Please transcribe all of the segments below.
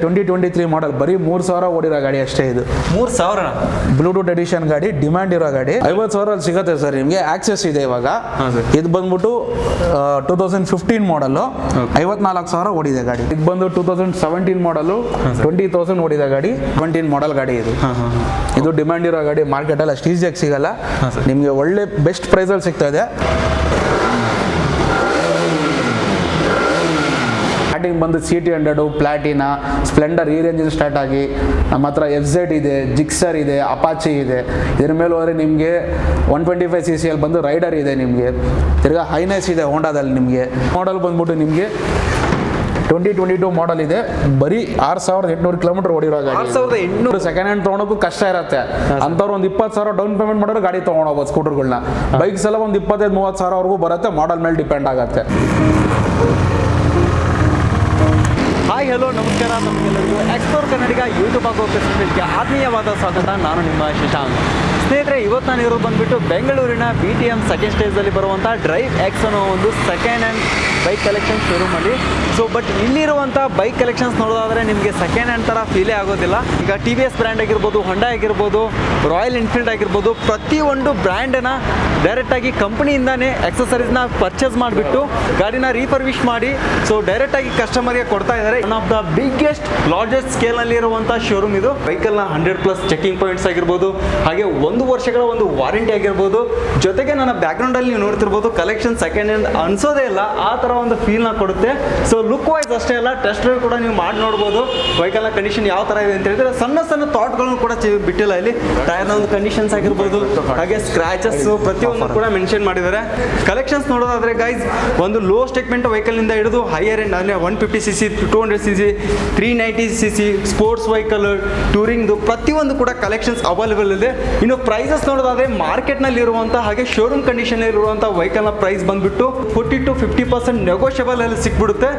Twenty twenty three ಮಾಡಲ್ ಬರೀ ಮೂರು ಸಾವಿರ ಓಡಿರೋ ಗಾಡಿ ಅಷ್ಟೇ ಇದು. ಮೂರು ಸಾವಿರ ಬ್ಲೂಟೂತ್ ಎಡಿಷನ್ ಗಾಡಿ ಡಿಮ್ಯಾಂಡ್ ಇರೋ ಗಾಡಿ. ಐವತ್ತು ಸಾವಿರಲ್ಲಿ ಸಿಗುತ್ತೆ ಸರ್ ನಿಮಗೆ ಆಕ್ಸೆಸ್ ಇದೆ ಇವಾಗ. ಇದು ಬಂದ್ಬಿಟ್ಟು ಟೂ ತೌಸಂಡ್ ಫಿಫ್ಟೀನ್ ಮಾಡಲ್ಲು ಐವತ್ನಾಲ್ಕು ಸಾವಿರ ಓಡಿದೆ ಗಾಡಿ. ಇದು ಬಂದು two thousand seventeen model twenty thousand ಓಡಿದ ಗಾಡಿ. ಟ್ವೆಂಟೀನ್ ಮಾಡಲ್ ಗಾಡಿ ಇದು. ಇದು ಡಿಮ್ಯಾಂಡ್ ಇರೋ ಗಾಡಿ ಮಾರ್ಕೆಟಲ್ಲಿ ಅಷ್ಟು ಈಸಿಯಾಗಿ ಸಿಗಲ್ಲ. ನಿಮಗೆ ಒಳ್ಳೆ ಬೆಸ್ಟ್ ಪ್ರೈಸಲ್ಲಿ ಸಿಗ್ತಾ ಇದೆ. ಸ್ಟಾರ್ಟಿಂಗ್ ಬಂದು C T hundred Platina Splendor ಈ ರೇಂಜಿಂದ ಸ್ಟಾರ್ಟ್ ಆಗಿ ನಮ್ಮ ಹತ್ರ ಎಫ್ ಝೆಡ್ ಇದೆ ಜಿಕ್ಸರ್ ಇದೆ ಅಪಾಚಿ ಇದೆ. ಇದ್ರ ಮೇಲೆ ಹೋದರೆ ನಿಮಗೆ ಒನ್ ಟ್ವೆಂಟಿ ಫೈವ್ ಸಿ ಸಿಯಲ್ಲಿ ಬಂದು ರೈಡರ್ ಇದೆ ನಿಮಗೆ. ತಿರ್ಗಾ ಹೈನೆಸ್ ಇದೆ ಹೋಂಡಾದಲ್ಲಿ ನಿಮಗೆ. ಮಾಡಲ್ ಬಂದ್ಬಿಟ್ಟು ನಿಮಗೆ ಟ್ವೆಂಟಿ ಟ್ವೆಂಟಿ ಟೂ ಮಾಡಲ್ ಇದೆ. ಬರೀ ಆರು ಸಾವಿರದ ಎಂಟುನೂರು ಕಿಲೋಮೀಟರ್ ಓಡಿರೋ ಗಾಡಿ. ಸಾವಿರದ ಎಂಟುನೂರು. ಸೆಕೆಂಡ್ ಹ್ಯಾಂಡ್ ತೊಗೊಳಕ್ಕೂ ಕಷ್ಟ ಇರುತ್ತೆ. ಅಂಥವ್ರು ಒಂದು ಇಪ್ಪತ್ತು ಸಾವಿರ ಡೌನ್ ಪೇಮೆಂಟ್ ಮಾಡಿದ್ರೆ ಗಾಡಿ ತೊಗೊಳೋಬೋದು ಸ್ಕೂಟರ್ಗಳನ್ನ ಬೈಕ್ಸ್ ಎಲ್ಲ ಒಂದು ಇಪ್ಪತ್ತೈದು ಮೂವತ್ತು ಸಾವಿರವರೆಗೂ ಬರುತ್ತೆ ಮಾಡಲ್ ಮೇಲೆ ಡಿಪೆಂಡ್ ಆಗುತ್ತೆ. ಹಾಯ್ ಹಲೋ ನಮಸ್ಕಾರ. ನಮಗೆಲ್ಲರಿಗೂ ಎಕ್ಸ್ಪೋರ್ ಕನ್ನಡಿಗ ಯೂಟ್ಯೂಬ್ ಆಗೋ ಫೆಸ್ಟಿವಲ್ಗೆ ಆತ್ಮೀಯವಾದ ಸ್ವಾಗತ. ನಾನು ನಿಮ್ಮ ಶಶಾಂಕ್. ಸ್ನೇಹಿತರೆ, ಇವತ್ತು ನಾನು ಇರೋದು ಬಂದ್ಬಿಟ್ಟು ಬೆಂಗಳೂರಿನ ಬಿ ಟಿ ಎಂ ಸೆಕೆಂಡ್ ಸ್ಟೇಜಲ್ಲಿ ಬರುವಂಥ ಡ್ರೈವ್ ಎಕ್ಸ್ ಅನ್ನೋ ಒಂದು ಸೆಕೆಂಡ್ ಹ್ಯಾಂಡ್ ಬೈಕ್ ಕಲೆಕ್ಷನ್ ಶೋರೂಮಲ್ಲಿ ಸೊ ಬಟ್ ಇಲ್ಲಿರುವಂಥ ಬೈಕ್ ಕಲೆಕ್ಷನ್ಸ್ ನೋಡೋದಾದ್ರೆ ನಿಮಗೆ ಸೆಕೆಂಡ್ ಹ್ಯಾಂಡ್ ಥರ ಫೀಲೇ ಆಗೋದಿಲ್ಲ. ಈಗ ಟಿ ವಿ ಎಸ್ ಬ್ರ್ಯಾಂಡ್ ಆಗಿರ್ಬೋದು ಹೊಂಡಾ ಆಗಿರ್ಬೋದು ರಾಯಲ್ ಎನ್ಫೀಲ್ಡ್ ಆಗಿರ್ಬೋದು, ಪ್ರತಿಯೊಂದು ಬ್ರ್ಯಾಂಡನ್ನ ಡೈರೆಕ್ಟಾಗಿ ಕಂಪ್ನಿಯಿಂದನೇ ಎಕ್ಸಸರೀಸ್ನ ಪರ್ಚೇಸ್ ಮಾಡಿಬಿಟ್ಟು ಗಾಡಿನ ರೀಫರ್ವಿಶ್ ಮಾಡಿ ಸೊ ಡೈರೆಕ್ಟಾಗಿ ಕಸ್ಟಮರ್ಗೆ ಕೊಡ್ತಾ ಇದ್ದಾರೆ one of the biggest largest ಸ್ಕೇಲ್ನಲ್ಲಿ ಇರುವಂಥ ಶೋರೂಮ್ ಇದು. ವೆಹಿಕಲ್ನ ಹಂಡ್ರೆಡ್ ಪ್ಲಸ್ ಚೆಕಿಂಗ್ ಪಾಯಿಂಟ್ಸ್ ಆಗಿರ್ಬೋದು, ಹಾಗೆ ಒಂದು ವರ್ಷಗಳ ಒಂದು ವಾರಂಟಿ ಆಗಿರ್ಬೋದು. ಜೊತೆಗೆ ನನ್ನ ಬ್ಯಾಕ್ಗ್ರೌಂಡಲ್ಲಿ ನೀವು ನೋಡ್ತಿರ್ಬೋದು ಕಲೆಕ್ಷನ್ ಸೆಕೆಂಡ್ ಹ್ಯಾಂಡ್ ಅನ್ಸೋದೇ ಇಲ್ಲ ಆ ಥರ ಒಂದು ಫೀಲ್ನ ಕೊಡುತ್ತೆ. ಸೊ ಲುಕ್ ವೈಸ್ ಅಷ್ಟೇ ಅಲ್ಲ ಟೆಸ್ಟ್ ಕೂಡ ನೀವು ಮಾಡಿ ನೋಡ್ಬೋದು. ವೆಹಿಕಲ್ನ ಕಂಡೀಷನ್ ಯಾವ ಥರ ಇದೆ ಅಂತ ಹೇಳಿದ್ರೆ ಸಣ್ಣ ಸಣ್ಣ ಥಾಟ್ಗಳನ್ನು ಕೂಡ ಬಿಟ್ಟಿಲ್ಲ ಇಲ್ಲಿ. ಟೈರ್ನ ಒಂದು ಕಂಡೀಷನ್ಸ್ ಆಗಿರ್ಬೋದು ಹಾಗೆ ಸ್ಕ್ರಾಚಸ್ ಪ್ರತಿಯೊಂದು ಕೂಡ ಮೆನ್ಷನ್ ಮಾಡಿದ್ದಾರೆ. ಕಲೆಕ್ಷನ್ಸ್ ನೋಡೋದಾದ್ರೆ ಗೈಸ್ ಒಂದು ಲೋ ಸ್ಟೇಟ್ಮೆಂಟ್ ವೆಹಿಕಲ್ನಿಂದ ಹಿಡಿದು ಹೈಯರ್ ಎಂಡ್ ಅಂದರೆ one fifty C C two hundred C C three ninety C C sports vehicle ಟೂರಿಂಗ್ದು ಪ್ರತಿಯೊಂದು ಕೂಡ ಕಲೆಕ್ಷನ್ಸ್ ಅವೈಲೇಬಲ್ ಇದೆ. ಇನ್ನು ಪ್ರೈಸಸ್ ನೋಡೋದಾದ್ರೆ ಮಾರ್ಕೆಟ್ನಲ್ಲಿ ಇರುವಂಥ ಹಾಗೆ ಶೋರೂಮ್ ಕಂಡೀಷನ್ ಇರುವಂಥ ವೆಹಿಕಲ್ನ ಪ್ರೈಸ್ ಬಂದ್ಬಿಟ್ಟು forty to fifty percent negotiable ಅಲ್ಲಿ ಸಿಕ್ಬಿಡುತ್ತೆ.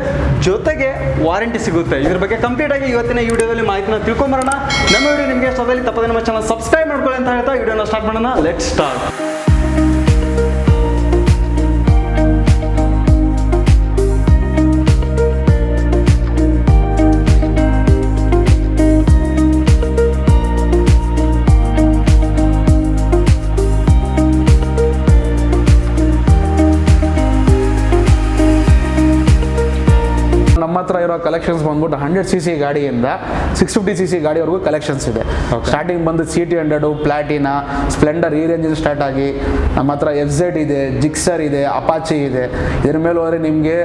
ಜೊತೆಗೆ ವಾರಂಟಿ ಸಿಗುತ್ತೆ. ಇದ್ರ ಬಗ್ಗೆ ಕಂಪ್ಲೀಟ್ ಆಗಿ ಇವತ್ತಿನ ವಿಡಿಯೋದಲ್ಲಿ ಮಾಹಿತಿನ ತಿಳ್ಕೊಂಬರೋಣ. ನಮ್ಮ ವಿಡಿಯೋ ನಿಮಗೆ ಸದಲ್ಲಿ ತಪ್ಪದೆ ನಮ್ಮ ಚಾನಲ್ ಸಬ್ಸ್ಕ್ರೈಬ್ ಮಾಡ್ಕೊಳ್ಳಿ ಅಂತ ಹೇಳ್ತಾ ವಿಡಿಯೋನ ಸ್ಟಾರ್ಟ್ ಮಾಡೋಣ. ಲೆಟ್ ಸ್ಟಾರ್ಟ್ ಕಲೆಕ್ಷನ್ಸ್ ಬಂದ್ಬಿಟ್ಟು ಹಂಡ್ರೆಡ್ ಸಿ ಸಿ ಗಾಡಿಯಿಂದ ಸಿಕ್ಸ್ ಫಿಫ್ಟಿ ಸಿ ಸಿ ಗಾಡಿವರೆಗೂ ಕಲೆಕ್ಷನ್ಸ್ ಇದೆ. ಸ್ಟಾರ್ಟಿಂಗ್ ಬಂದು C T hundred Platina Splendor ಈ ರೇಂಜಿಂದ ಸ್ಟಾರ್ಟ್ ಆಗಿ ನಮ್ಮ ಹತ್ರ ಎಫ್ ಝೆಡ್ ಇದೆ ಜಿಕ್ಸರ್ ಇದೆ ಅಪಾಚಿ ಇದೆ. ಇದ್ರ ಮೇಲೆ ಹೋದರೆ ನಿಮಗೆ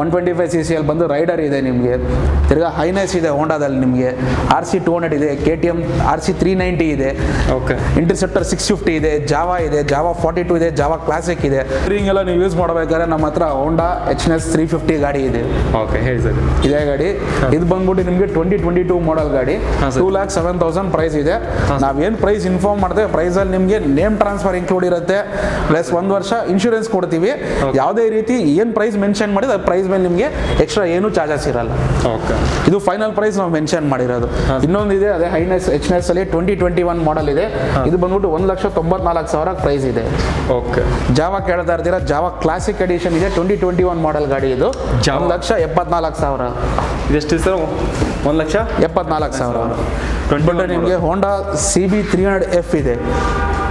ಒನ್ ಟ್ವೆಂಟಿ ಫೈವ್ ಸಿ ಸಿಯಲ್ಲಿ ಬಂದು ರೈಡರ್ ಇದೆ ನಿಮಗೆ. ತಿರ್ಗಾ ಹೈನೆಸ್ ಇದೆ ಹೋಂಡಾದಲ್ಲಿ ನಿಮಗೆ. ಆರ್ ಸಿ ಟೂ ಹಂಡ್ರೆಡ್ ಇದೆ K T M R C three ninety ಇದೆ. ಓಕೆ ಇಂಟರ್ಸೆಪ್ಟರ್ ಸಿಕ್ಸ್ ಫಿಫ್ಟಿ ಇದೆ ಜಾವಾ ಇದೆ ಜಾವಾ ಫಾರ್ಟಿ ಟು ಇದೆ ಜಾವಾ ಕ್ಲಾಸಿಕ್ ಇದೆ. ಎಲ್ಲ ನೀವು ಯೂಸ್ ಮಾಡಬೇಕಾದ್ರೆ ನಮ್ಮ ಹತ್ರ Honda H S three fifty ಗಾಡಿ ಇದೆ. ಓಕೆ ಹೇಳಿ ಸರ್. ಇದೇ ಗಾಡಿ. ಇದು ಬಂದ್ಬಿಟ್ಟು ನಿಮಗೆ ಟ್ವೆಂಟಿ ಟ್ವೆಂಟಿ ಟೂ ಮಾಡಲ್ ಗಾಡಿ. Two lakh seven thousand price ಇದೆ. ಹಾಂ ಏನು ನಾವೇನು ಪ್ರೈಸ್ ಇನ್ಫಾರ್ಮ್ ಮಾಡ್ತೇವೆ ಪ್ರೈಸಲ್ಲಿ ನಿಮಗೆ ನೇಮ್ ಟ್ರಾನ್ಸ್ಫರ್ ಇನ್ಕ್ಲೂಡ್ ಇರುತ್ತೆ. ಪ್ಲಸ್ ಒಂದು ವರ್ಷ ಇನ್ಶೂರೆನ್ಸ್ ಕೊಡ್ತೀವಿ. ಯಾವುದೇ ರೀತಿ ಏನು ಪ್ರೈಸ್ ಮೆನ್ಷನ್ ಮಾಡಿದ್ರೆ ಪ್ರೈಸ್ ಮೇಲೆ ನಿಮಗೆ ಎಕ್ಸ್ಟ್ರಾ ಏನು ಚಾರ್ಜಸ್ ಇರಲ್ಲ. ಓಕೆ ಇದು ಫೈನಲ್ ಪ್ರೈಸ್ ನಾವು ಮೆನ್ಷನ್ ಮಾಡಿರೋದು. ಇನ್ನೊಂದು ಇದೆ ಅದೇ ಹೈನೆಸ್ ಎಚ್ ಎಸ್ ಅಲ್ಲಿ ಟ್ವೆಂಟಿ ಟ್ವೆಂಟಿ ಒನ್ ಮಾಡಲ್ ಇದೆ ಇದು ಬಂದ್ಬಿಟ್ಟು ಒಂದು ಲಕ್ಷ ತೊಂಬತ್ನಾಲ್ಕು ಸಾವಿರ ಪ್ರೈಸ್ ಇದೆ. ಓಕೆ ಜಾವಾ ಕೇಳ್ತಾ ಇರ್ತೀರಾ? ಜಾವಾ ಕ್ಲಾಸಿಕ್ ಎಡಿಷನ್ ಇದೆ ಟ್ವೆಂಟಿ ಟ್ವೆಂಟಿ ಒನ್ ಮಾಡಲ್ ಗಾಡಿ ಇದು. ಒಂದು ಲಕ್ಷ ಎಪ್ಪತ್ನಾಲ್ಕು ಸಾವಿರ. ಇದೆಷ್ಟು ಸರ್? ಒಂದು ಲಕ್ಷ? ಎಪ್ಪತ್ನಾಲ್ಕು ಸಾವಿರ. ಟ್ವೆಂಟಿ ಬಟ್ ನಿಮಗೆ Honda C B three hundred F ಇದೆ.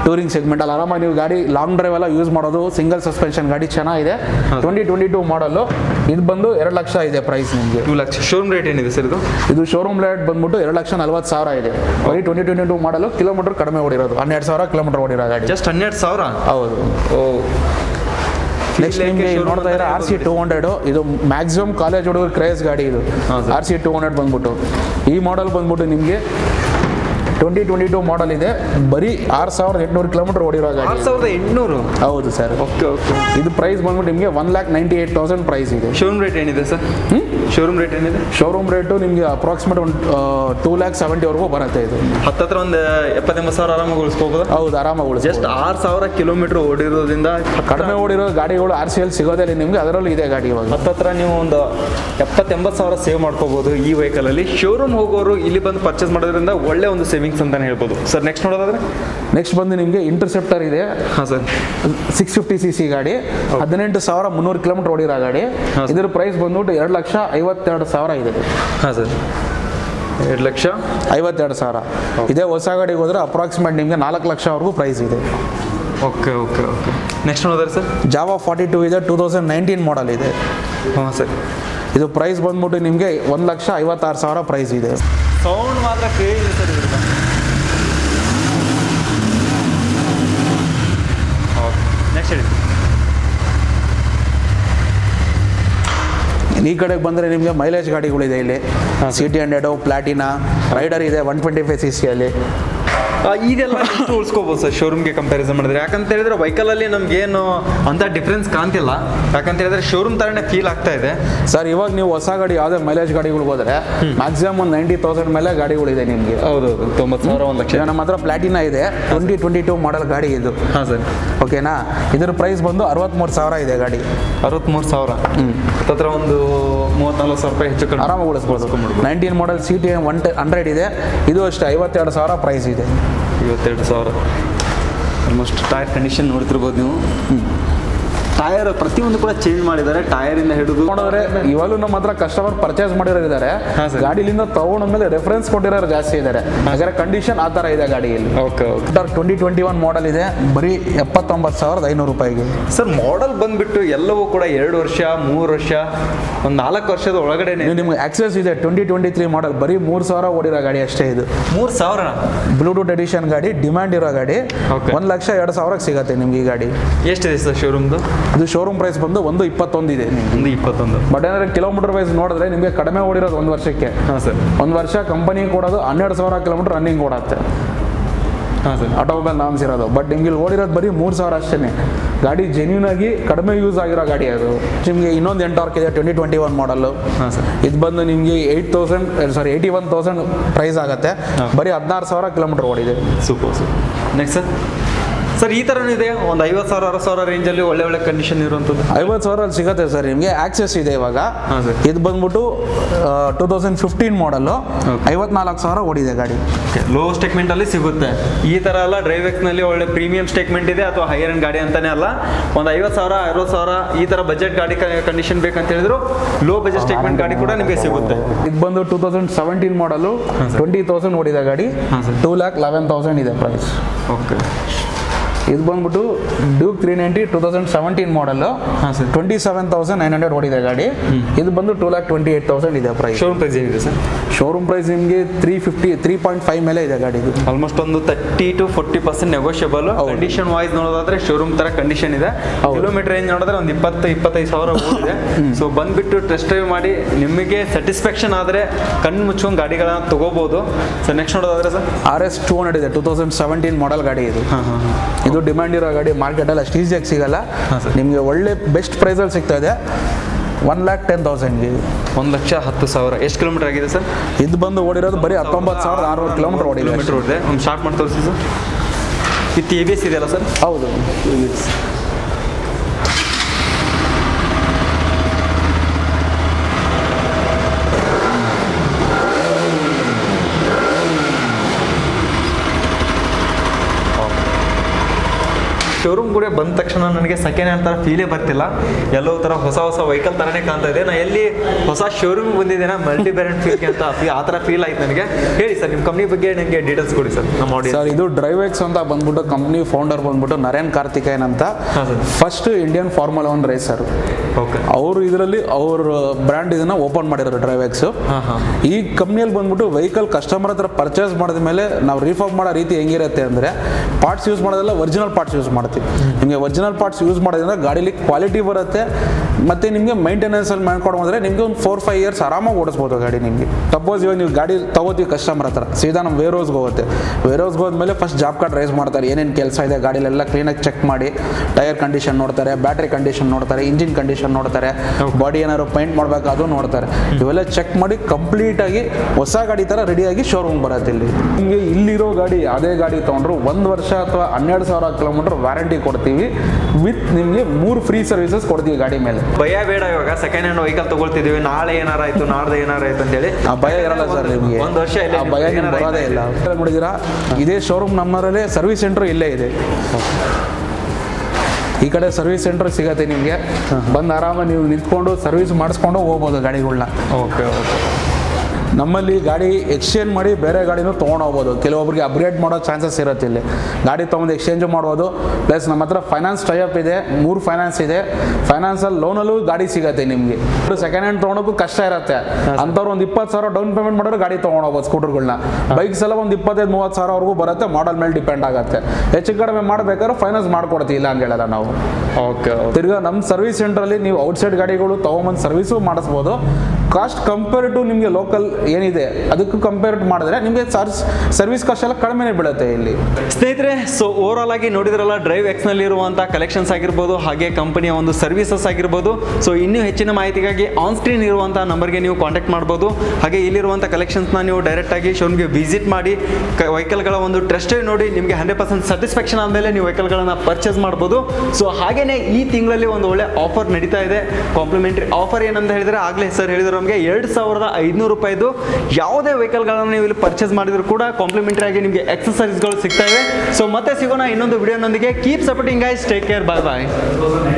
ಟೂರಿಂಗ್ ಸೆಗ್ಮೆಂಟಲ್ಲಿ ಆರಾಮಾಗಿ ನೀವು ಗಾಡಿ ಲಾಂಗ್ ಡ್ರೈವ್ ಎಲ್ಲ ಯೂಸ್ ಮಾಡೋದು ಸಿಂಗಲ್ ಸಸ್ಪೆನ್ಷನ್ ಗಾಡಿ ಚೆನ್ನಾಗಿದೆ. ಟ್ವೆಂಟಿ ಟ್ವೆಂಟಿ ಟೂ ಮಾಡಲು ಇದು ಬಂದು ಎರಡು ಲಕ್ಷ ಇದೆ ಪ್ರೈಸ್ ನಿಮಗೆ. ಟೂ ಲಕ್ಷ. ಶೋರೂಮ್ ರೇಟ್ ಏನಿದೆ ಸರ್ ಇದು? ಇದು ಶೋರೂಮ್ ರೇಟ್ ಬಂದ್ಬಿಟ್ಟು ಎರಡು ಲಕ್ಷ ನಲ್ವತ್ತು ಸಾವಿರ ಇದೆ. ಬರೀ twenty twenty two model kilometre ಕಡಿಮೆ ಓಡಿರೋದು. ಹನ್ನೆರಡು ಸಾವಿರ ಕಿಲೋಮೀಟರ್ ಓಡಿರೋ ಗಾಡಿ. ಜಸ್ಟ್ ಹನ್ನೆರಡು ಸಾವಿರ? ಹೌದು. ಓ. ನೆಕ್ಸ್ಟ್ ನಿಮಗೆ ಇಲ್ಲಿ ನೋಡ್ತಾ ಇದ್ರೆ ಆರ್ ಸಿ ಟೂ ಹಂಡ್ರೆಡ್ ಇದು ಮ್ಯಾಕ್ಸಿಮಮ್ ಕಾಲೇಜ್ ಹುಡುಗರು ಕ್ರೇಜ್ ಗಾಡಿ ಇದು. ಆರ್ ಸಿ ಟೂ ಹಂಡ್ರೆಡ್ ಬಂದ್ಬಿಟ್ಟು. ಈ ಮಾಡೆಲ್ ಬಂದ್ಬಿಟ್ಟು ನಿಮಗೆ ಟ್ವೆಂಟಿ ಟ್ವೆಂಟಿ ಟೂ ಮಾಡಲ್ ಇದೆ. ಬರೀ ಆರು ಸಾವಿರದ ಎಂಟುನೂರು ಕಿಲೋಮೀಟರ್ ಓಡಿರೋ ಗಾಡಿ ಸಾವಿರದ ಎಂಟುನೂರು? ಹೌದು ಸರ್ ಓಕೆ ಓಕೆ. ಇದು ಪ್ರೈಸ್ ಬಂದ್ಬಿಟ್ಟು ನಿಮಗೆ one lakh ninety eight thousand price ಇದೆ. ಶೋರೂಮ್ ರೇಟ್ ಏನಿದೆ ಸರ್ ಶೋರೂಮ್ ರೇಟ್ ಏನಿದೆ? ಶೋರೂಮ್ ರೇಟು ನಿಮಗೆ ಅಪ್ರಾಕ್ಸಿಮೇಟ್ ಒಂದು ಟೂ ಲ್ಯಾಕ್ ಸೆವೆಂಟಿವರೆಗೂ ಬರುತ್ತೆ ಇದು. ಹತ್ತತ್ರ ಒಂದು ಎಪ್ಪತ್ತೆಂಬತ್ತು ಸಾವಿರ ಆರಾಮಾಗಿ ಉಳಿಸ್ಕೋಬೋದು ಹೌದು ಆರಾಮಾಗಿ ಉಳಿಸಿ ಜಸ್ಟ್ ಆರು ಸಾವಿರ ಕಿಲೋಮೀಟರ್ ಓಡಿರೋದ್ರಿಂದ ಕಡಿಮೆ ಓಡಿರೋ ಗಾಡಿಗಳು ಆರ್ ಸಿ ಎಲ್ ಸಿಗೋದೇ ಇಲ್ಲ ನಿಮಗೆ ಅದರಲ್ಲೂ ಇದೆ ಗಾಡಿ ಇವಾಗ. ಹತ್ತತ್ರ ನೀವು ಒಂದು ಎಪ್ಪತ್ತೆಂಬತ್ತು ಸಾವಿರ ಸೇವ್ ಮಾಡ್ಕೋಬೋದು ಈ ವೆಹಿಕಲಲ್ಲಿ ಶೋರೂಮ್ ಹೋಗೋರು ಇಲ್ಲಿ ಬಂದು ಪರ್ಚೇಸ್ ಮಾಡೋದ್ರಿಂದ ಒಳ್ಳೆ ಒಂದು ಸೇವಿಂಗ್ಸ್ ಅಂತ ಹೇಳ್ಬೋದು. ಸರ್ ನೆಕ್ಸ್ಟ್ ನೋಡೋದಾದ್ರೆ? ನೆಕ್ಸ್ಟ್ ಬಂದು ನಿಮಗೆ ಇಂಟರ್ಸೆಪ್ಟರ್ ಇದೆ. ಹಾಂ sir six fifty C C ಗಾಡಿ ಹದಿನೆಂಟು ಸಾವಿರ ಮುನ್ನೂರು ಕಿಲೋಮೀಟರ್ ಓಡಿರೋ ಗಾಡಿ. ಇದ್ರ ಪ್ರೈಸ್ ಬಂದ್ಬಿಟ್ಟು ಎರಡು ಲಕ್ಷ ಐವತ್ತೆರಡು ಸಾವಿರ ಇದೆ. ಹಾಂ ಸರ್ ಎರಡು ಲಕ್ಷ? ಐವತ್ತೆರಡು ಸಾವಿರ. ಇದೇ ಹೊಸ ಗಾಡಿಗೆ ಹೋದ್ರೆ ಅಪ್ರಾಕ್ಸಿಮೇಟ್ ನಿಮಗೆ ನಾಲ್ಕು ಲಕ್ಷವರೆಗೂ ಪ್ರೈಸ್ ಇದೆ. Okay okay okay. ನೆಕ್ಸ್ಟ್ ನೋಡಿದ್ರೆ ಸರ್ ಜಾವಾ ಫಾರ್ಟಿ ಟೂ ಇದೆ ಟೂ ತೌಸಂಡ್ ನೈನ್ಟೀನ್ ಮಾಡಲ್ ಇದೆ. ಹಾಂ ಸರ್ ಇದು ಪ್ರೈಸ್ ಬಂದ್ಬಿಟ್ಟು ನಿಮಗೆ ಒಂದು ಲಕ್ಷ ಐವತ್ತಾರು ಸಾವಿರ ಪ್ರೈಸ್ ಇದೆ. ಸೌಂಡ್ ಮಾತ್ರ ಕ್ರೇಜ್ ಸರ್ ಇದ್ರದ್ದು ಓಕೆ ನೆಕ್ಸ್ಟ್ ಹೇಳಿ. ಈ ಕಡೆಗೆ ಬಂದರೆ ನಿಮಗೆ ಮೈಲೇಜ್ ಗಾಡಿಗಳಿದೆ ಇಲ್ಲಿ. C T hundred Platina Rider ಇದೆ ಒನ್ ಟ್ವೆಂಟಿ ಫೈವ್ ಸಿ ಸಿಯಲ್ಲಿ ಇದೆಲ್ಲ ಉಳಿಸ್ಕೋಬೋದು ಸರ್ ಶೋರೂಮ್ಗೆ ಕಂಪ್ಯಾರಿಸನ್ ಮಾಡಿದ್ರೆ. ಯಾಕಂತ ಹೇಳಿದ್ರೆ ವೆಹಿಕಲಲ್ಲಿ ನಮಗೇನು ಅಂತ ಡಿಫ್ರೆನ್ಸ್ ಕಾಣ್ತಿಲ್ಲ. ಯಾಕಂತ ಹೇಳಿದ್ರೆ ಶೋರೂಮ್ ಥರನೇ ಫೀಲ್ ಆಗ್ತಾ ಇದೆ. ಸರ್ ಇವಾಗ ನೀವು ಹೊಸ ಗಾಡಿ ಯಾವುದೇ ಮೈಲೇಜ್ ಗಾಡಿಗಳು ಹೋದ್ರೆ ಮ್ಯಾಕ್ಸಿಮಮ್ ಒಂದು ನೈಂಟಿ ತೌಸಂಡ್ ಮೇಲೆ ಗಾಡಿಗಳಿದೆ ನಿಮಗೆ. ಹೌದು ತೊಂಬತ್ತು ಸಾವಿರ ಒಂದು ಲಕ್ಷ. ನಮ್ಮ ಹತ್ರ ಪ್ಲಾಟಿನ ಇದೆ ಟ್ವೆಂಟಿ ಟ್ವೆಂಟಿ ಟೂ ಮಾಡಲ್ ಗಾಡಿ ಇದು. ಹಾಂ ಸರ್ ಓಕೆನಾ ಇದರ ಪ್ರೈಸ್ ಬಂದು ಅರವತ್ತ್ಮೂರು ಸಾವಿರ ಇದೆ ಗಾಡಿ. ಅರವತ್ತ್ಮೂರು ಸಾವಿರ? ಹತ್ರ ಒಂದು ಮೂವತ್ತ್ನಾಲ್ಕು ಸಾವಿರ ರೂಪಾಯಿ ಹೆಚ್ಚು ಆರಾಮಾಗಿ ಉಳಿಸ್ಬೋದು. Nineteen model C T one hundred ಇದೆ. ಇದು ಅಷ್ಟೇ ಐವತ್ತೆರಡು ಸಾವಿರ ಪ್ರೈಸ್ ಇದೆ. ಐವತ್ತೆರಡು ಸಾವಿರ. ಆಲ್ಮೋಸ್ಟ್ ಟೈರ್ ಕಂಡೀಷನ್ ನೋಡ್ತಿರ್ಬೋದು ನೀವು. ಟೈರ್ ಪ್ರತಿಯೊಂದು ಕೂಡ ಚೇಂಜ್ ಮಾಡಿದ್ದಾರೆ ಟೈರ್ ಇಂದ ಹಿಡಿದು ನೋಡಿದ್ರೆ ಇವಾಗಲೂ ನಮ್ಮ ಹತ್ರ ಕಸ್ಟಮರ್ ಪರ್ಚೇಸ್ ಮಾಡಿರೋ ಇದಾರೆ ಹಾ, ತಗೊಂಡ ಗಾಡಿಲಿಂದ ತಗೊಂಡ್ಮೇಲೆ ರೆಫರೆನ್ಸ್ ಕೊಟ್ಟಿರೋರು ಜಾಸ್ತಿ ಇದ್ದಾರೆ ಹಾಗಾದ್ರೆ ಕಂಡೀಷನ್ ಆ ತರ ಇದೆ ಗಾಡಿಯಲ್ಲಿ. Okay sir twenty twenty one model ಇದೆ ಬರೀ ಎಪ್ಪತ್ತೊಂಬತ್ತು ಸಾವಿರದ ಐನೂರು ರೂಪಾಯಿಗೆ. ಸರ್ ಮಾಡಲ್ ಬಂದ್ಬಿಟ್ಟು ಎಲ್ಲವೂ ಕೂಡ ಎರಡು ವರ್ಷ ಮೂರು ವರ್ಷ ಒಂದು ನಾಲ್ಕು ವರ್ಷದ ಒಳಗಡೆ ನಿಮ್ಗೆ ಆಕ್ಸೆಸ್ ಇದೆ ಟ್ವೆಂಟಿ ಟ್ವೆಂಟಿ ತ್ರೀ ಮಾಡಲ್ ಬರೀ ಮೂರು ಸಾವಿರ ಓಡಿರೋ ಗಾಡಿ ಅಷ್ಟೇ ಇದು. ಮೂರು ಸಾವಿರ ಬ್ಲೂಟೂತ್ ಎಡಿಷನ್ ಗಾಡಿ ಡಿಮ್ಯಾಂಡ್ ಇರೋ ಗಾಡಿ. ಒಂದು ಲಕ್ಷ ಎರಡು ಸಾವಿರಕ್ಕೆ ಸಿಗತ್ತೆ ನಿಮ್ಗೆ ಈ ಗಾಡಿ. ಎಷ್ಟಿದೆ ಸರ್ ಶೋರೂಮ್ದು ಇದು ಶೋರೂಮ್ ಪ್ರೈಸ್ ಬಂದು ಒಂದು ಇಪ್ಪತ್ತೊಂದು ಇದೆ. ಒಂದು ಇಪ್ಪತ್ತೊಂದು. ಬಟ್ ಏನಾದ್ರೆ ಕಿಲೋಮೀಟರ್ ವೈಸ್ ನೋಡಿದ್ರೆ ನಿಮಗೆ ಕಡಿಮೆ ಓಡಿರೋದು ಒಂದು ವರ್ಷಕ್ಕೆ. ಹಾಂ ಸರ್. ಒಂದು ವರ್ಷ ಕಂಪನಿ ಕೊಡೋದು ಹನ್ನೆರಡು ಸಾವಿರ ಕಿಲೋಮೀಟರ್ ರನ್ನಿಂಗ್ ಓಡತ್ತೆ. ಹಾಂ ಸರ್. ಆಟೋಮೊಬೈಲ್ ನಾಮ್ಸ್ ಇರೋದು. ಬಟ್ ನಿಮ್ಗೆ ಇಲ್ಲಿ ಓಡಿರೋದು ಬರೀ ಮೂರು ಸಾವಿರ ಅಷ್ಟೇ ಗಾಡಿ ಜೆನ್ಯೂನ್ ಆಗಿ ಕಡಿಮೆ ಯೂಸ್ ಆಗಿರೋ ಗಾಡಿ ಅದು. ನಿಮಗೆ ಇನ್ನೊಂದು ಎಂಟಾರ್ಕ್ ಇದೆ ಟ್ವೆಂಟಿ ಟ್ವೆಂಟಿ ಒನ್ ಮಾಡಲು ಹಾಂ ಸರ್. ಇದು ಬಂದು ನಿಮಗೆ eight thousand sorry eighty one thousand price ಆಗುತ್ತೆ. ಬರೀ ಹದಿನಾರು ಸಾವಿರ ಕಿಲೋಮೀಟರ್ ಓಡಿದೆ. Super sir next sir sir ಈ ಥರನೂ ಇದೆ? ಒಂದು ಐವತ್ತು ಸಾವಿರ ಅರವತ್ತು ಸಾವಿರ ರೇಂಜಲ್ಲಿ ಒಳ್ಳೆ ಒಳ್ಳೆ ಕಂಡೀಷನ್ ಇರುವಂಥದ್ದು. ಐವತ್ತು ಸಾವಿರಲ್ಲಿ ಸಿಗುತ್ತೆ ಸರ್ ನಿಮಗೆ. ಆಕ್ಸೆಸ್ ಇದೆ ಇವಾಗ. ಇದು ಬಂದ್ಬಿಟ್ಟು ಟೂ ತೌಸಂಡ್ ಫಿಫ್ಟೀನ್ ಮಾಡಲು. ಐವತ್ನಾಲ್ಕು ಸಾವಿರ ಓಡಿದೆ ಗಾಡಿ. ಲೋ ಸ್ಟೇಕ್ಮೆಂಟಲ್ಲಿ ಸಿಗುತ್ತೆ. ಈ ಥರ ಎಲ್ಲ ಡ್ರೈವ್ ಎಕ್ಸ್ನಲ್ಲಿ ಒಳ್ಳೆ ಪ್ರೀಮಿಯಂ ಸ್ಟೇಟ್ಮೆಂಟ್ ಇದೆ ಅಥವಾ ಹೈಯರ್ ಎಂಡ್ ಗಾಡಿ ಅಂತಾನೆ ಅಲ್ಲ. ಒಂದು ಐವತ್ತು ಸಾವಿರ ಅರವತ್ತು ಸಾವಿರ ಈ ಥರ ಬಜೆಟ್ ಗಾಡಿ ಕಂಡೀಷನ್ ಬೇಕಂತ ಹೇಳಿದ್ರು ಲೋ ಬಜೆಟ್ ಸ್ಟೇಟ್ಮೆಂಟ್ ಗಾಡಿ ಕೂಡ ನಿಮಗೆ ಸಿಗುತ್ತೆ. ಇದು ಬಂದು two thousand seventeen model twenty thousand ಓಡಿದೆ ಗಾಡಿ. ಟೂ ಲ್ಯಾಕ್ ಲೆವೆನ್ ತೌಸಂಡ್ ಇದೆ ಪ್ರೈಸ್ ಓಕೆ. ಇದು ಬಂದ್ಬಿಟ್ಟು Duke three ninety two thousand seventeen model ಹಾಂ sir. Twenty seven thousand nine hundred ಓಡಿದೆ ಗಾಡಿ. ಇದು ಬಂದು two lakh twenty eight thousand ಇದೆ ಪ್ರೈಸ್ ಶೋರೂಮ್ ಪ್ರೈಸ್ ಏನಿದೆ ಸರ್? ಶೋರೂಮ್ ಪ್ರೈಸ್ ನಿಮಗೆ three fifty three point five ಮೇಲೆ ಇದೆ ಗಾಡಿ ಇದು. ಆಲ್ಮೋಸ್ಟ್ ಒಂದು thirty to forty percent negotiable. Condition wise ನೋಡೋದಾದ್ರೆ ಶೋರೂಮ್ ತರ ಕಂಡೀಷನ್ ಇದೆ. ಕಿಲೋಮೀಟರ್ ರೇಂಜ್ ನೋಡಿದ್ರೆ ಒಂದು ಇಪ್ಪತ್ತು ಇಪ್ಪತ್ತೈದು ಸಾವಿರ ಓಡಿದೆ. ಸೊ ಬಂದ್ಬಿಟ್ಟು ಟೆಸ್ಟ್ ಡ್ರೈವ್ ಮಾಡಿ ನಿಮಗೆ ಸ್ಯಾಟಿಸ್ಫ್ಯಾಕ್ಷನ್ ಆದರೆ ಕಣ್ಣು ಮುಚ್ಚೋಂಗೆ ಗಾಡಿಗಳನ್ನ ತಗೋಬಹುದು ಸೊ ನೆಕ್ಸ್ಟ್ ನೋಡೋದಾದ್ರೆ sir? R S two hundred ಇದೆ ಟೂ ತೌಸಂಡ್ ಸೆವೆಂಟೀನ್ ಮಾಡಲ್ ಗಾಡಿ ಇದು. ಹಾಂ ಹಾಂ ಇದು ಡಿಮ್ಯಾಂಡ್ ಇರೋ ಗಾಡಿ ಮಾರ್ಕೆಟಲ್ಲಿ ಅಷ್ಟು ಈಸಿಯಾಗಿ ಸಿಗಲ್ಲ. ನಿಮಗೆ ಒಳ್ಳೆ ಬೆಸ್ಟ್ ಪ್ರೈಸಲ್ಲಿ ಸಿಗ್ತಾ ಇದೆ. ಒನ್ ಲ್ಯಾಕ್ ಟೆನ್ ತೌಸಂಡ್ಗೆ ಒಂದು ಲಕ್ಷ ಹತ್ತು ಸಾವಿರ. ಎಷ್ಟು ಕಿಲೋಮೀಟರ್ ಆಗಿದೆ ಸರ್? ಇದು ಬಂದು ಓಡಿರೋದು ಬರೀ ಹತ್ತೊಂಬತ್ತು ಸಾವಿರದ ಆರುನೂರು ಕಿಲೋಮೀಟರ್ ಓಡಿದೆ. ಕಿಲೋಮೀಟರ್ ಓಡಿದೆ. ಒಂದು ಸ್ಟಾರ್ಟ್ ಮಾಡಿ ತೋರಿಸಿ sir. With A B S ಇದೆಯಲ್ಲ ಸರ್? ಹೌದು. ಶೋರೂಮ್ ಕೂಡ ಬಂದ ತಕ್ಷಣ ನನಗೆ ಸೆಕೆಂಡ್ ಹ್ಯಾಂಡ್ ಥರ ಫೀಲೇ ಬರ್ತಿಲ್ಲ. ಎಲ್ಲೋ ಥರ ಹೊಸ ಹೊಸ ವೆಹಿಕಲ್ ಥರನೇ ಕಾಣ್ತಾ ಇದೆ. ನಾನು ಎಲ್ಲಿ ಹೊಸ ಶೋರೂಮ್ ಬಂದಿದ್ದೇನೆ? ಮಲ್ಟಿ ಬ್ರ್ಯಾಂಡ್ ಫೀಲ್ ಅಂತ ಆ ಥರ ಫೀಲ್ ಆಯ್ತು ನನಗೆ. ಹೇಳಿ ಸರ್ ನಿಮ್ಮ ಕಂಪ್ನಿ ಬಗ್ಗೆ ನನಗೆ ಡೀಟೇಲ್ಸ್ ಕೊಡಿ ಸರ್ ನಮ್ಮ ಆಡಿಯನ್ಸ್ ಸರ್ ಇದು ಡ್ರೈವ್ ಎಕ್ಸ್ ಅಂತ ಬಂದ್ಬಿಟ್ಟು ಕಂಪ್ನಿ ಫೌಂಡರ್ ಬಂದ್ಬಿಟ್ಟು ನರೇನ್ ಕಾರ್ತಿಕೇಯನ್ ಅಂತ. First Indian formula one racer okay. ಅವರು ಇದರಲ್ಲಿ ಅವ್ರ ಬ್ರ್ಯಾಂಡ್ ಇದನ್ನ ಓಪನ್ ಮಾಡಿದ್ರು ಡ್ರೈವ್ ಎಕ್ಸ್ ಈ ಕಂಪ್ನಿಯಲ್ಲಿ ಬಂದ್ಬಿಟ್ಟು ವೆಹಿಕಲ್ ಕಸ್ಟಮರ್ ಹತ್ರ ಪರ್ಚೇಸ್ ಮಾಡಿದ ಮೇಲೆ ನಾವು ರೀಫಾರ್ಮ್ ಮಾಡೋ ರೀತಿ ಹೆಂಗಿರುತ್ತೆ ಅಂದರೆ ಪಾರ್ಟ್ಸ್ ಯೂಸ್ ಮಾಡೋದೆಲ್ಲ ಒರಿಜಿನಲ್ ಪಾರ್ಟ್ಸ್ ಯೂಸ್ ಮಾಡ್ತೀವಿ ನಿಮಗೆ ಒರಿಜಿನಲ್ ಪಾರ್ಟ್ಸ್ ಯೂಸ್ ಮಾಡೋದ್ರಿಂದ ಗಾಡೀಲಿ ಕ್ವಾಲಿಟಿ ಬರುತ್ತೆ ಮತ್ತು ನಿಮಗೆ ಮೈಂಟೆನೆನ್ಸಲ್ಲಿ ಮಾಡ್ಕೊಂಡು ಹೋದರೆ ನಿಮಗೆ ಒಂದು ಫೋರ್ ಫೈವ್ ಇಯರ್ಸ್ ಆರಾಮಾಗಿ ಓಡಿಸ್ಬೋದು ಗಾಡಿ ನಿಮಗೆ. ಸಪೋಸ್ ಇವಾಗ ನೀವು ಗಾಡಿ ತಗೋತೀವಿ ಕಸ್ಟಮರ್ ಹತ್ರ ಸೀದಾ ನಮ್ಮ ವೇರ್ ಹೌಸ್ಗೆ ಹೋಗುತ್ತೆ. ವೇರ್ ಹೌಸ್ಗೆ ಹೋದ್ಮೇಲೆ ಫಸ್ಟ್ ಜಾಬ್ ಕಾರ್ಡ್ ರೈಸ್ ಮಾಡ್ತಾರೆ ಏನೇನು ಕೆಲಸ ಇದೆ ಗಾಡಿಲೆಲ್ಲ ಕ್ಲೀನಾಗಿ ಚೆಕ್ ಮಾಡಿ ಟೈರ್ ಕಂಡೀಷನ್ ನೋಡ್ತಾರೆ ಬ್ಯಾಟ್ರಿ ಕಂಡೀಷನ್ ನೋಡ್ತಾರೆ ಇಂಜಿನ್ ಕಂಡೀಷನ್ ನೋಡ್ತಾರೆ ಬಾಡಿ ಏನಾದ್ರು ಪೈಂಟ್ ಮಾಡಬೇಕು ಅದು ನೋಡ್ತಾರೆ. ಇವೆಲ್ಲ ಚೆಕ್ ಮಾಡಿ ಕಂಪ್ಲೀಟಾಗಿ ಹೊಸ ಗಾಡಿ ಥರ ರೆಡಿಯಾಗಿ ಶೋರೂಮ್ ಬರುತ್ತೆ ಇಲ್ಲಿ. ನಿಮಗೆ ಇಲ್ಲಿರೋ ಗಾಡಿ ಅದೇ ಗಾಡಿ ತೊಗೊಂಡ್ರು ಒಂದು ವರ್ಷ ಅಥವಾ ಹನ್ನೆರಡು ಸಾವಿರ ಕಿಲೋಮೀಟರ್ ವ್ಯಾರಂಟಿ ಕೊಡ್ತೀವಿ ವಿತ್ ನಿಮಗೆ ಮೂರು ಫ್ರೀ ಸರ್ವಿಸಸ್ ಕೊಡ್ತೀವಿ ಗಾಡಿ ಮೇಲೆ. ಭಯ ಬೇಡ ಇವಾಗ. ಸೆಕೆಂಡ್ ಹ್ಯಾಂಡ್ ವೆಹಿಕಲ್ ತಗೊಳ್ತಿದ್ದೀವಿ. ನಾಳೆ ಏನಾರಾಯ್ತು ನಾಡ್ದು ಏನಾರಾಯ್ತು ಅಂತೇಳಿ. ಆ ಭಯ ಇರಲ್ಲ ಸರ್ ನಿಮಗೆ. ಒಂದು ವರ್ಷ ಇಲ್ಲ ಆ ಭಯ ಬರೋದೇ ಇಲ್ಲ. ನೋಡಿದ್ದೀರಾ ಇದೇ ಶೋರೂಮ್ ನಮ್ಮರಲ್ಲೇ ಸರ್ವಿಸ್ ಸೆಂಟ್ರ್ ಇಲ್ಲೇ ಇದೆ. ಈ ಕಡೆ ಸರ್ವಿಸ್ ಸೆಂಟರ್ ಸಿಗತ್ತೆ ನಿಮಗೆ. ಬಂದು ಆರಾಮಾಗಿ ನೀವು ನಿಂತ್ಕೊಂಡು ಸರ್ವಿಸ್ ಮಾಡಿಸ್ಕೊಂಡು ಹೋಗ್ಬೋದು ಗಾಡಿಗಳನ್ನ ಓಕೆ ಓಕೆ ನಮ್ಮಲ್ಲಿ ಗಾಡಿ ಎಕ್ಸ್ಚೇಂಜ್ ಮಾಡಿ ಬೇರೆ ಗಾಡಿನೂ ತೊಗೊಂಡು ಹೋಗ್ಬೋದು ಕೆಲವೊಬ್ಬರಿಗೆ ಅಪ್ಗ್ರೇಡ್ ಮಾಡೋ ಚಾನ್ಸಸ್ ಇರುತ್ತೆ ಇಲ್ಲಿ. ಗಾಡಿ ತೊಗೊಂಡು ಎಕ್ಸ್ಚೇಂಜು ಮಾಡ್ಬೋದು. ಪ್ಲಸ್ ನಮ್ಮ ಹತ್ರ ಫೈನಾನ್ಸ್ ಟೈಅಪ್ ಇದೆ. ಮೂರು ಫೈನಾನ್ಸ್ ಇದೆ. ಫೈನಾನ್ಸಲ್ಲಿ ಲೋನಲ್ಲೂ ಗಾಡಿ ಸಿಗುತ್ತೆ ನಿಮಗೆ. ಸೆಕೆಂಡ್ ಹ್ಯಾಂಡ್ ತೊಗೊಳಕ್ಕೂ ಕಷ್ಟ ಇರುತ್ತೆ. ಅಂಥವ್ರು ಒಂದು ಇಪ್ಪತ್ತು ಸಾವಿರ ಡೌನ್ ಪೇಮೆಂಟ್ ಮಾಡಿದ್ರೆ ಗಾಡಿ ತೊಗೊಂಡು ಹೋಗ್ಬೋದು ಸ್ಕೂಟರ್ಗಳನ್ನ ಬೈಕ್ಸ್ ಎಲ್ಲ ಒಂದು ಇಪ್ಪತ್ತೈದು ಮೂವತ್ತು ಸಾವಿರವರೆಗೂ ಬರುತ್ತೆ. ಮಾಡಲ್ ಮೇಲೆ ಡಿಪೆಂಡ್ ಆಗುತ್ತೆ. ಹೆಚ್ಚು ಕಡಿಮೆ ಮಾಡಬೇಕಾದ್ರೆ ಫೈನಾನ್ಸ್ ಮಾಡ್ಕೊಡ್ತೀವಿ ಇಲ್ಲ ಅಂತ ಹೇಳಲ್ಲ ನಾವು. ಓಕೆ ತಿರ್ಗಾ ನಮ್ಮ ಸರ್ವಿಸ್ ಸೆಂಟ್ರಲ್ಲಿ ನೀವು ಔಟ್ಸೈಡ್ ಗಾಡಿಗಳು ತೊಗೊಂಬಂದು ಸರ್ವಿಸು ಮಾಡಿಸ್ಬೋದು. ಕಾಸ್ಟ್ ಕಂಪೇರ್ ಟು ನಿಮಗೆ ಲೋಕಲ್ ಏನಿದೆ, ಅದಕ್ಕೂ ಕಂಪೇರ್ ಮಾಡಿದ್ರೆ ನಿಮಗೆ ಚಾರ್ಜ್ ಸರ್ವಿಸ್ ಕಾಸ್ಟ್ ಎಲ್ಲ ಕಡಿಮೆನೇ ಬೀಳುತ್ತೆ ಇಲ್ಲಿ. ಸ್ನೇಹಿತರೆ ಸೊ ಓವರ್ ಆಲ್ ಆಗಿ ನೋಡಿದ್ರಲ್ಲ ಡ್ರೈವ್ ಎಕ್ಸ್ನಲ್ಲಿ ಇರುವಂತ ಕಲೆಕ್ಷನ್ಸ್ ಆಗಿರ್ಬೋದು, ಹಾಗೆ ಕಂಪನಿಯ ಒಂದು ಸರ್ವಿಸಸ್ ಆಗಿರ್ಬೋದು. ಸೊ ಇನ್ನೂ ಹೆಚ್ಚಿನ ಮಾಹಿತಿಗಾಗಿ ಆನ್ ಸ್ಕ್ರೀನ್ ಇರುವಂಥ ನಂಬರ್ಗೆ ನೀವು ಕಾಂಟ್ಯಾಕ್ಟ್ ಮಾಡ್ಬೋದು. ಹಾಗೆ ಇಲ್ಲಿರುವಂಥ ಕಲೆಕ್ಷನ್ಸ್ನ ನೀವು ಡೈರೆಕ್ಟ್ ಆಗಿ ಶೋರೂಮ್ಗೆ ವಿಸಿಟ್ ಮಾಡಿ ವೆಹಿಕಲ್ಗಳ ಒಂದು ಟ್ರಸ್ಟ್ ನೋಡಿ ನಿಮಗೆ ಹಂಡ್ರೆಡ್ ಪರ್ಸೆಂಟ್ ಸ್ಯಾಟಿಸ್ಫ್ಯಾಕ್ಷನ್ ಆದಮೇಲೆ ನೀವು ವೆಹಿಕಲ್ಗಳನ್ನು ಪರ್ಚೇಸ್ ಮಾಡ್ಬೋದು. ಸೊ ಹಾಗೆಯೇ ಈ ತಿಂಗಳಲ್ಲಿ ಒಂದು ಒಳ್ಳೆ ಆಫರ್ ನಡೀತಾ ಇದೆ. ಕಾಂಪ್ಲಿಮೆಂಟ್ರಿ ಆಫರ್ ಏನಂತ ಹೇಳಿದ್ರೆ ಆಗಲೇ ಸರ್ ಹೇಳಿದ್ರು ನಮಗೆ ಎರಡು ಸಾವಿರದ ಐದುನೂರು ರೂಪಾಯಿದು ಯಾವುದೇ ವೆಹಿಕಲ್ಗಳನ್ನು ನೀವು ಇಲ್ಲಿ ಪರ್ಚೇಸ್ ಮಾಡಿದ್ರು ಕೂಡ ಕಾಂಪ್ಲಿಮೆಂಟರಿ ಆಗಿ ನಿಮಗೆ ಎಕ್ಸಸರೀಸ್ಗಳು ಸಿಗ್ತಾ ಇವೆ. ಸೊ ಮತ್ತೆ ಸಿಗೋಣ ಇನ್ನೊಂದು ವಿಡಿಯೋನೊಂದಿಗೆ keep supporting ice take care bye bye